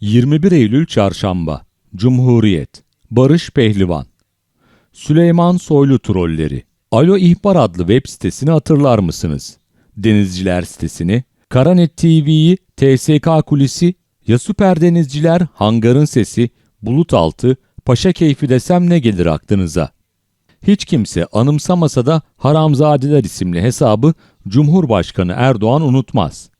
21 Eylül Çarşamba Cumhuriyet Barış Pehlivan Süleyman Soylu Trolleri Alo İhbar adlı web sitesini hatırlar mısınız? Denizciler sitesini, Karanet TV'yi, TSK Kulisi, Ya Süper Denizciler, Hangarın Sesi, Bulut Altı, Paşa Keyfi desem ne gelir aklınıza? Hiç kimse anımsamasa da Haramzadeler isimli hesabı Cumhurbaşkanı Erdoğan unutmaz.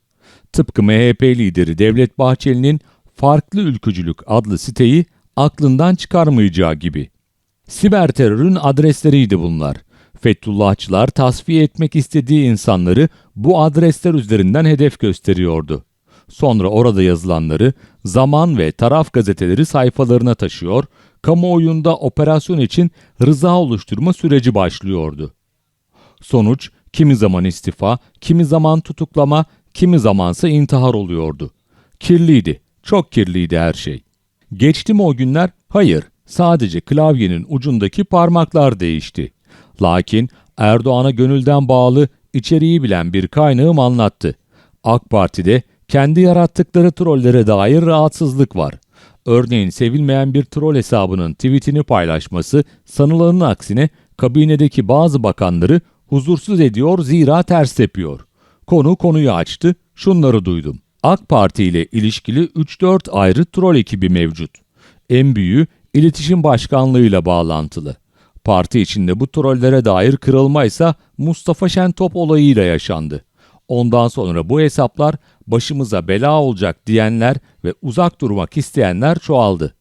Tıpkı MHP lideri Devlet Bahçeli'nin Farklı Ülkücülük adlı siteyi aklından çıkarmayacağı gibi. Siber terörün adresleriydi bunlar. Fethullahçılar tasfiye etmek istediği insanları bu adresler üzerinden hedef gösteriyordu. Sonra orada yazılanları zaman ve taraf gazeteleri sayfalarına taşıyor, kamuoyunda operasyon için rıza oluşturma süreci başlıyordu. Sonuç kimi zaman istifa, kimi zaman tutuklama, kimi zamansa intihar oluyordu. Kirliydi, çok kirliydi her şey. Geçti mi o günler? Hayır, sadece klavyenin ucundaki parmaklar değişti. Lakin Erdoğan'a gönülden bağlı, içeriği bilen bir kaynağım anlattı. AK Parti'de kendi yarattıkları trollere dair rahatsızlık var. Örneğin sevilmeyen bir troll hesabının tweetini paylaşması sanılanın aksine kabinedeki bazı bakanları huzursuz ediyor zira ters tepiyor. Konu konuyu açtı, şunları duydum. AK Parti ile ilişkili 3-4 ayrı troll ekibi mevcut. En büyüğü iletişim başkanlığıyla bağlantılı. Parti içinde bu trollere dair kırılma ise Mustafa Şentop olayıyla yaşandı. Ondan sonra bu hesaplar başımıza bela olacak diyenler ve uzak durmak isteyenler çoğaldı.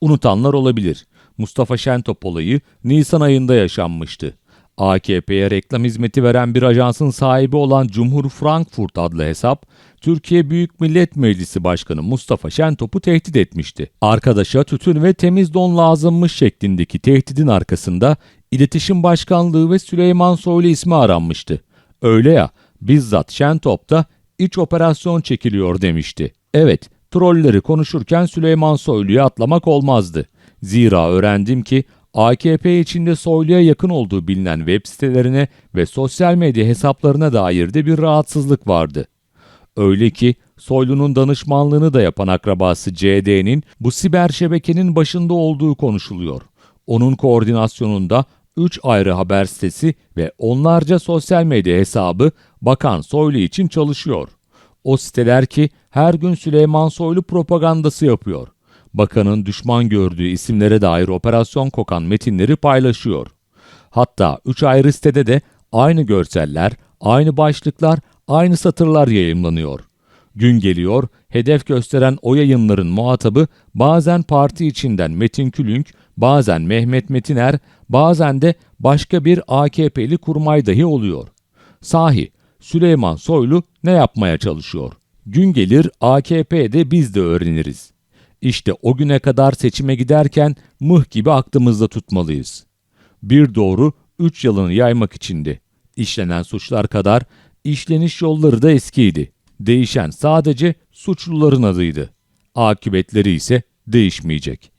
Unutanlar olabilir. Mustafa Şentop olayı Nisan ayında yaşanmıştı. AKP'ye reklam hizmeti veren bir ajansın sahibi olan Cumhur Frankfurt adlı hesap, Türkiye Büyük Millet Meclisi Başkanı Mustafa Şentop'u tehdit etmişti. Arkadaşa tütün ve temiz don lazımmış şeklindeki tehdidin arkasında İletişim Başkanlığı ve Süleyman Soylu ismi aranmıştı. Öyle ya, bizzat Şentop da iç operasyon çekiliyor demişti. Evet, trolleri konuşurken Süleyman Soylu'ya atlamak olmazdı. Zira öğrendim ki AKP içinde Soylu'ya yakın olduğu bilinen web sitelerine ve sosyal medya hesaplarına dair de bir rahatsızlık vardı. Öyle ki Soylu'nun danışmanlığını da yapan akrabası CD'nin bu siber şebekenin başında olduğu konuşuluyor. Onun koordinasyonunda 3 ayrı haber sitesi ve onlarca sosyal medya hesabı Bakan Soylu için çalışıyor. O siteler ki her gün Süleyman Soylu propagandası yapıyor. Bakanın düşman gördüğü isimlere dair operasyon kokan metinleri paylaşıyor. Hatta 3 ayrı sitede de aynı görseller, aynı başlıklar, aynı satırlar yayımlanıyor. Gün geliyor, hedef gösteren o yayınların muhatabı bazen parti içinden Metin Külünk, bazen Mehmet Metiner, bazen de başka bir AKP'li kurmay dahi oluyor. Sahi, Süleyman Soylu ne yapmaya çalışıyor? Gün gelir AKP'de biz de öğreniriz. İşte o güne kadar seçime giderken mıh gibi aklımızda tutmalıyız. Bir doğru, üç yalanı yaymak içindi. İşlenen suçlar kadar işleniş yolları da eskiydi. Değişen sadece suçluların adıydı. Akıbetleri ise değişmeyecek.